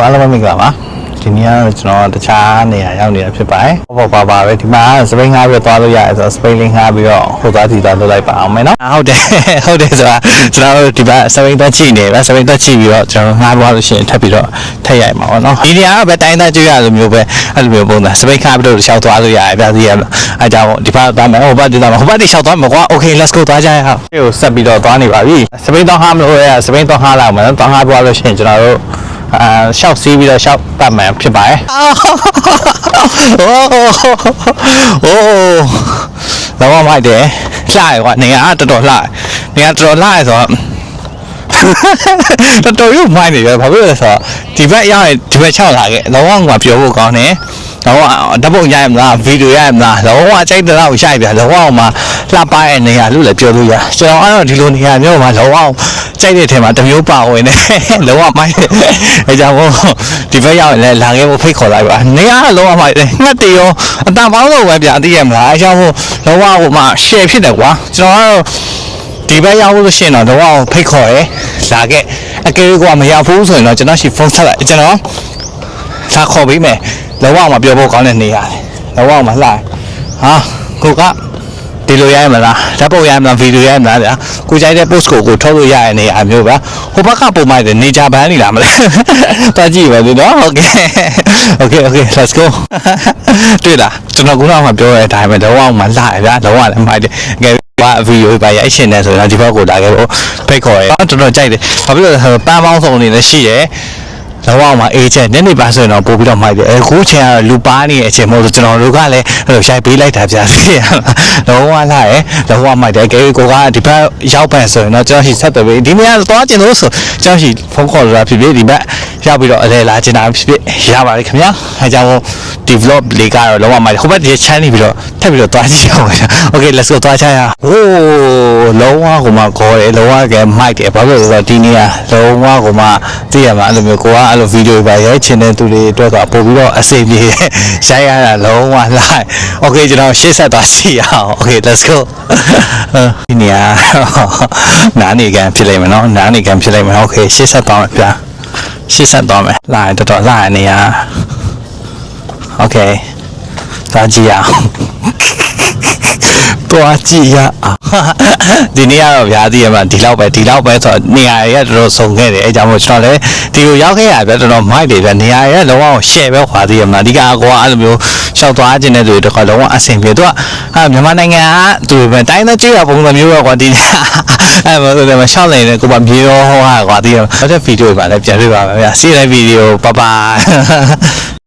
အားလုံးပဲမင်္ဂလာပါဒီနေ့ကတော့ကျွန်တော်တခြားနေရာရောက်နေတာဖြစ်ပါတယ်ပေါ့ပေါ့ပါပါပဲဒီမှာစပိန်ငှားပြီးတော့သွားလို့ရတယ်ဆိုတော့စပိန်လင်းငှားပြီးတော့ဟိုသွားဒီသွားလုပ်လိုက်ပါအောင်မယ်နော်ဟုတ်တယ်ဟုတ်တယ်ဆိုတာကျွန်တော်တို့ဒီမှာစပိန်သွားချိနေဗျစပိန်သွားချိပြီးတော့ကျွန်တော်ငှားသွားလို့ရှိရင်ထပ်ပြီးတော့ထည့်ရိုက်မှာပေါ့နော်ဒီနေရာကပဲတိုင်းသားကျွေးရလိုမျိုးပဲအဲ့လိုမျိုးပုံစံစပိန်ခါပြီးတော့ရှောက်သွားလို့ရတယ်ဗျသိရမလားအဲကြောင့်ဒီဘက်သွားမယ်ဟိုဘက်ဒီသွားမယ်ဟိုဘက်ဒီရှောက်သွားမယ်ကွာ okay let's go သွားကြရအောင်ဒီကိုဆက်ပြီးတော့သွားနေပါပြီစပိန်တော့ငှားမလို့ရစပိန်တော့ငှားလာအောင်မယ်နော်တော့ငှားသွားလို့ရှိရင်ကျွန်တော်တို့ အာရှောက်စီးပြီးတော့ရှောက်ပတ်မှန်ဖြစ်ပါတယ်။အိုးအိုးတော့မိုက်တယ်။လှရကွာနေရာတော်တော်လှ။နေရာတော်တော်လှရဆိုတော့တော်တော်ရုပ်မိုက်နေတယ်ဘာဖြစ်လဲဆိုတော့ဒီဘက်ရောက်ရင်ဒီဘက်ချောက်လာခဲ့။တော့ကပြောဖို့ကောင်းတယ်။ တော့ဓာတ်ပုံရိုက်မလားဗီဒီယိုရိုက်မလားတော့အချိန်တလောက်ရိုက်ပြတော့အောင်မှလှပရဲ့နေရာလို့လည်းပြောလို့ရကျွန်တော်အဲ့တော့ဒီလိုနေရာမျိုးမှာတော့အောင်ကြိုက်တဲ့ထဲမှာတစ်မျိုးပါဝင်နေလောကမိုက်အဲကြောင့်မို့ဒီဘက်ရောက်ရင်လည်းလာခဲ့ဖို့ဖိတ်ခေါ်လိုက်ပါနေရာကလောကမိုက်ငှက်တေရောအတန်ပေါင်းလို့ပဲဗျာသိရမလားအဲကြောင့်မို့လောကဟိုမှာ share ဖြစ်တယ်ကွာကျွန်တော်ကတော့ဒီဘက်ရောက်လို့ရှိရင်တော့တော့ဖိတ်ခေါ်ရယ်လာခဲ့အကယ်၍ကမရောက်ဘူးဆိုရင်တော့ကျွန်တော်ရှိဖုန်းဆက်လိုက်ကျွန်တော်လာခေါ်ပေးမယ် လောကမှာပြောဖို့ကောင်းတဲ့နေရာလေလောကမှာလှဟာကိုကဒီလိုရရမလားဓာတ်ပုံရရမလားဗီဒီယိုရရမလားဗျာကိုကြိုက်တဲ့ post ကိုကိုထုတ်လို့ရရနေအမျိုးဗျာဟိုဘက်ကပုံမှန်တယ်နေကြဘန်းနေလားမလဲတွားကြည့်ပါသေးနော်โอเคโอเคโอเค let's go တွေ့လားကျွန်တော်ကတော့မှပြောရတဲ့အတိုင်းပဲလောကမှာလှရဗျာလောကလည်းမိုက်တယ်ငယ်ဘာဗီဒီယိုပါရအရှင်နေဆိုတော့ဒီဘက်ကိုလာခဲ့ဖို့ဖိတ်ခေါ်ရဲတော်တော်ကြိုက်တယ်ဘာဖြစ်လို့လဲဆိုတော့ပန်းပေါင်းစုံနေလည်းရှိရဲ လောကမှာအေးချက်ညနေပါဆိုရင်တော့ပို့ပြီးတော့မိုက်တယ်အခုချိန်ကတော့လူပါနေတဲ့အချိန်မို့ဆိုကျွန်တော်တို့ကလည်းအဲ့လိုရှိုက်ပေးလိုက်တာဗျာသိရလားလောကလာရဲလောကမိုက်တယ်ကဲကိုကဒီဘက်ရောက်ပန်ဆိုရင်တော့ကျွန်တော်ရှိဆက်တယ်ပဲဒီနေ့ကသွားကျင်လို့ဆိုကျွန်တော်ရှိဖုန်းခေါ်လာဖြစ်ဖြစ်ဒီဘက်ရောက်ပြီးတော့အလဲလာကျင်တာဖြစ်ဖြစ်ရပါတယ်ခင်ဗျာအဲကြောင့် ဒီ vlog လေးကတော့လောကမိုက်တယ်ဟိုဘက်ဒီချမ်းနေပြီးတော့ထပ်ပြီးတော့သွားကြည့်အောင်ဗျာ Okay let's go သွားချရအောင်ဟိုးလုံးဝကိုမှခေါ်တယ်လုံးဝကဲမိုက်တယ်ဘာလို့လဲဆိုတော့ဒီနေ့ကလုံးဝကိုမှသိရမှာအဲ့လိုမျိုးကိုကအဲ့လိုဗီဒီယိုပါရိုက်ချင်တဲ့သူတွေအတွက်ကပို့ပြီးတော့အစိမ့်ပြေရိုက်ရတာလုံးဝလိုက် Okay ကျွန်တော်ရှေ့ဆက်သွားကြည့်အောင် Okay let's go ဒီနေ့ကနားနေကန်ဖြစ်လိမ့်မယ်နော်နားနေကန်ဖြစ်လိမ့်မယ် Okay ရှေ့ဆက်သွားမယ်ဗျာရှေ့ဆက်သွားမယ်လာရင်တော်တော်လာရနေရ Okay သွားကြည့်ရအောင်သွားကြည့်ရအောင်ဒီနေ့ကတော့ဗျာသိရမှာဒီလောက်ပဲဒီလောက်ပဲဆိုတော့နေရာတွေကတော်တော်စုံခဲ့တယ်အဲကြောင့်မို့ကျွန်တော်လည်းဒီကိုရောက်ခဲ့ရဗျာတော်တော်မိုက်တယ်ဗျာနေရာတွေကလုံးဝ share ပဲခွာသေးရမှာအဓိကကွာအဲ့လိုမျိုးရှောက်သွားခြင်းတဲ့သူတွေတော့လုံးဝအဆင်ပြေသူကအာမြန်မာနိုင်ငံကသူပဲတိုင်းသားကြည့်ရပုံစံမျိုးပဲကွာဒီအဲ့မဆိုတယ်မရှောက်နိုင်တယ်ကိုပါမြေရောဟောဟာကွာသိရမှာနောက်တဲ့ဗီဒီယိုပါလည်းပြန်ပြပါမယ်ဗျာစီးတဲ့ဗီဒီယိုဘိုင်ဘိုင်